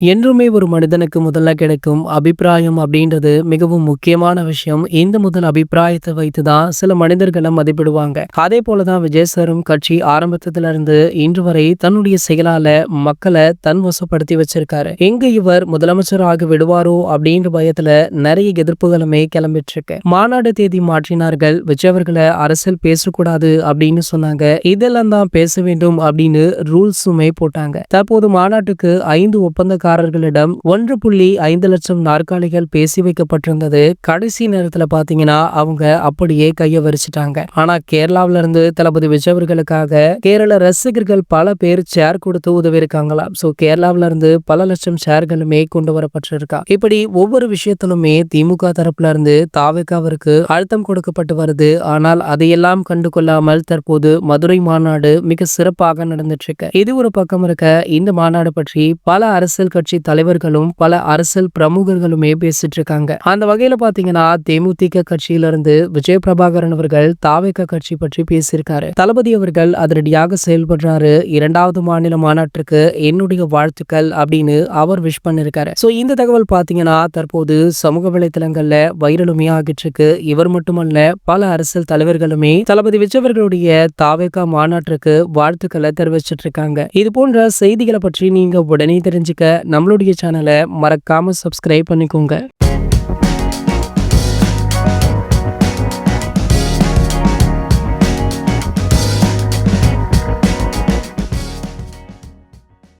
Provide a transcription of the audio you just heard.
என்றுமே ஒரு மனிதனுக்கு முதல்ல கிடைக்கும் அபிப்பிராயம் அப்படின்றது மிகவும் முக்கியமான விஷயம். இந்த முதல் அபிப்பிராயத்தை வைத்து தான் சில மனிதர்களை மதிப்பிடுவாங்க. அதே போலதான் விஜய் சாரும் கட்சி ஆரம்பத்திலிருந்து இன்று வரை தன்னுடைய செயலால மக்களை தன் வசப்படுத்தி வச்சிருக்காரு. எங்க இவர் முதலமைச்சராக விடுவாரோ அப்படின்ற பயத்துல நிறைய எதிர்ப்புகளுமே கிளம்பிட்டு இருக்கு மாநாடு தேதி மாற்றினார்கள் விஜய் அவர்களை அரசியல் பேசக்கூடாது அப்படின்னு சொன்னாங்க. இதெல்லாம் தான் பேச வேண்டும் அப்படின்னு ரூல்ஸுமே போட்டாங்க. தற்போது மாநாட்டுக்கு ஐந்து ஒப்பந்தக்காரர்களிடம் ஒன்று புள்ளி ஐந்து லட்சம் நாற்காலிகள் பேசி வைக்கப்பட்டிருந்தது. கடைசி நேரத்துல பாத்தீங்கன்னா அவங்க அப்படியே கைய வரிச்சிட்டாங்க. ஆனா கேரளாவில இருந்து தளபதி விஜய் அவர்களுக்காக கேரள ரசிகர்கள் பல பேர் சேர் கொடுத்து உதவி இருக்காங்களாம் சோ கேரளாவில இருந்து பல லட்சம் ஷேர்களுமே கொண்டு வரப்பட்டிருக்கா? இப்படி ஒவ்வொரு விஷயத்திலுமே திமுக தரப்புல இருந்து தாவேக்காவிற்கு அழுத்தம் கொடுக்கப்பட்டு வருது. ஆனால் அதையெல்லாம் கண்டு கொள்ளாமல் தற்போது மதுரை மாநாடு மிக சிறப்பாக நடந்துட்டு இருக்கு. இது ஒரு பக்கம் இருக்க இந்த மாநாடு பற்றி பல அரசியல் கட்சி தலைவர்களும் பல அரசியல் பிரமுகர்களுமே பேசிட்டு இருக்காங்க அந்த வகையில பாத்தீங்கன்னா தேமுதிக கட்சியிலிருந்து விஜய் பிரபாகரன் அவர்கள் தாவேக கட்சி பற்றி பேசியிருக்காரு. தளபதி அவர்கள் அதிரடியாக செயல்படுறாரு. இரண்டாவது மாநில மாநாட்டிற்கு என்னுடைய வாழ்த்துக்கள் அப்படின்னு அவர் விஷ் பண்ணிருக்காரு. சோ இந்த தகவல் பாத்தீங்கன்னா தற்போது சமூக வலைதளங்கள்ல வைரலுமே ஆகிட்டு இருக்கு இவர் மட்டுமல்ல பல அரசியல் தலைவர்களுமே தளபதி விஜயவர்களுடைய தாவேகா மாநாட்டிற்கு வாழ்த்துக்களை தெரிவிச்சிட்டு இருக்காங்க இது போன்ற செய்திகளை பற்றி நீங்க உடனே தெரிஞ்சுக்க நம்மளுடைய சேனலை மறக்காமல் சப்ஸ்கிரைப் பண்ணிக்கோங்க.